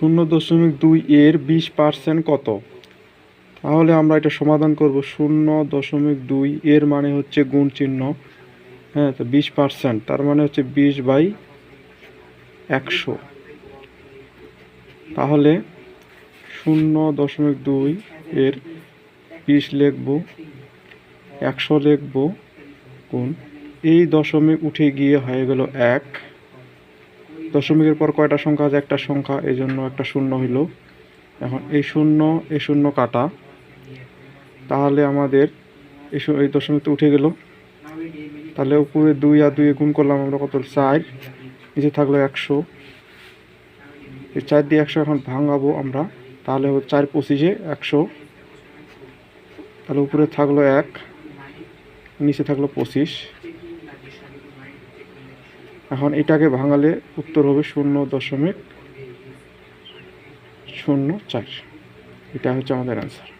শূন্য দশমিক দুই এর বিশ পার্সেন্ট কত? তাহলে আমরা এটা সমাধান করব শূন্য দশমিক দুই এর মানে হচ্ছে গুণ চিহ্ন। হ্যাঁ তো বিশ পার্সেন্ট তার মানে হচ্ছে বিশ বাই একশো। তাহলে শূন্য দশমিক দুই এর বিশ লিখব, একশো লিখব, গুণ। এই দশমিক উঠে গিয়ে হয়ে গেল এক। দশমিকের পর কয়টা সংখ্যা আছে? একটা সংখ্যা এই জন্য একটা শূন্য হইল। এখন এই শূন্য এই শূন্য কাটা। তাহলে আমাদের এই এই দশমিক তো উঠে গেল। তাহলে উপরে দুই আর দুই গুণ করলাম আমরা কত? চার। নিচে থাকল একশো। এই চার দিয়ে একশো এখন ভাঙাবো আমরা। তাহলে চার পঁচিশে একশো। তাহলে উপরে থাকল এক, নিচে থাকল পঁচিশ। এখন এটাকে ভাঙালে উত্তর হবে শূন্য দশমিক শূন্য চার। এটা হচ্ছে আমাদের অ্যান্সার